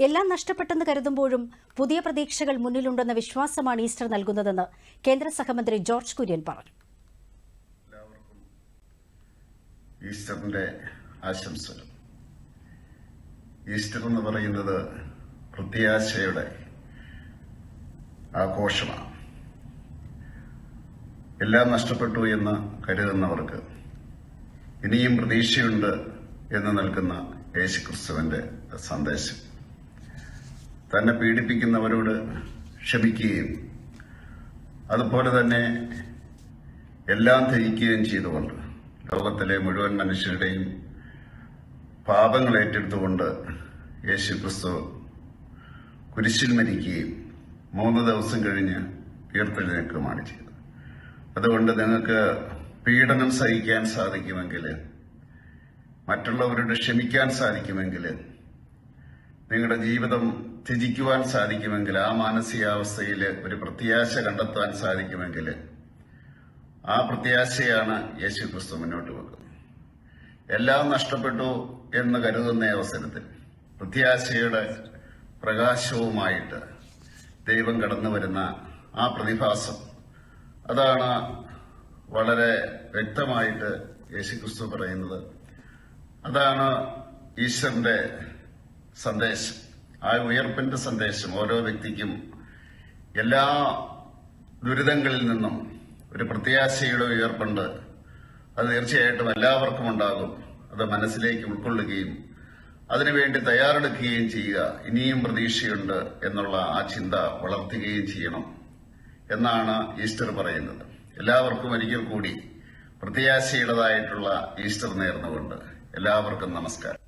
എല്ലാം നഷ്ടപ്പെട്ടെന്ന് കരുതുമ്പോഴും പുതിയ പ്രതീക്ഷകൾ മുന്നിലുണ്ടെന്ന വിശ്വാസമാണ് ഈസ്റ്റർ നൽകുന്നതെന്ന് കേന്ദ്ര സഹമന്ത്രി ജോർജ് കുര്യൻ പറഞ്ഞു. ഈസ്റ്ററിന്റെ ആശംസകൾ. ഈസ്റ്റർ എന്ന് പറയുന്നത് പ്രത്യാശയുടെ ആഘോഷമാണ്. എല്ലാം നഷ്ടപ്പെട്ടു എന്ന് കരുതുന്നവർക്ക് ഇനിയും പ്രതീക്ഷയുണ്ട് എന്ന് നൽകുന്ന യേശുക്രിസ്തുവിന്റെ സന്ദേശം. തന്നെ പീഡിപ്പിക്കുന്നവരോട് ക്ഷമിക്കുകയും അതുപോലെ തന്നെ എല്ലാം ധരിക്കുകയും ചെയ്തുകൊണ്ട് ലോകത്തിലെ മുഴുവൻ മനുഷ്യരുടെയും പാപങ്ങൾ ഏറ്റെടുത്തുകൊണ്ട് യേശു ക്രിസ്തു കുരിശിൽ മരിക്കുകയും മൂന്ന് ദിവസം കഴിഞ്ഞ് ഉയർത്തെഴുന്നേൽക്കുമാണ് ചെയ്തത്. അതുകൊണ്ട് നിങ്ങൾക്ക് പീഡനം സഹിക്കാൻ സാധിക്കുമെങ്കിൽ മറ്റുള്ളവരോട് ക്ഷമിക്കാൻ സാധിക്കുമെങ്കിൽ നിങ്ങളുടെ ജീവിതം ത്യജിക്കുവാൻ സാധിക്കുമെങ്കിൽ ആ മാനസികാവസ്ഥയിൽ ഒരു പ്രത്യാശ കണ്ടെത്താൻ സാധിക്കുമെങ്കിൽ ആ പ്രത്യാശയാണ് യേശു ക്രിസ്തു മുന്നോട്ട് വെക്കുന്നത്. എല്ലാം നഷ്ടപ്പെട്ടു എന്ന് കരുതുന്ന അവസരത്തിൽ പ്രത്യാശയുടെ പ്രകാശവുമായിട്ട് ദൈവം കടന്നു വരുന്ന ആ പ്രതിഭാസം അതാണ് വളരെ വ്യക്തമായിട്ട് യേശുക്രിസ്തു പറയുന്നത്. അതാണ് ഈശ്വരന്റെ സന്ദേശം ആ ഉയർപ്പിന്റെ സന്ദേശം ഓരോ വ്യക്തിക്കും എല്ലാ ദുരിതങ്ങളിൽ നിന്നും ഒരു പ്രത്യാശയുടെ ഉയർപ്പുണ്ട്. അത് തീർച്ചയായിട്ടും എല്ലാവർക്കും ഉണ്ടാകും. അത് മനസ്സിലേക്ക് ഉൾക്കൊള്ളുകയും അതിനുവേണ്ടി തയ്യാറെടുക്കുകയും ചെയ്യുക. ഇനിയും പ്രതീക്ഷയുണ്ട് എന്നുള്ള ആ ചിന്ത വളർത്തുകയും ചെയ്യണം എന്നാണ് ഈസ്റ്റർ പറയുന്നത്. എല്ലാവർക്കും ഒരിക്കൽ കൂടി പ്രത്യാശയുടേതായിട്ടുള്ള ഈസ്റ്റർ നേർന്നുകൊണ്ട് എല്ലാവർക്കും നമസ്കാരം.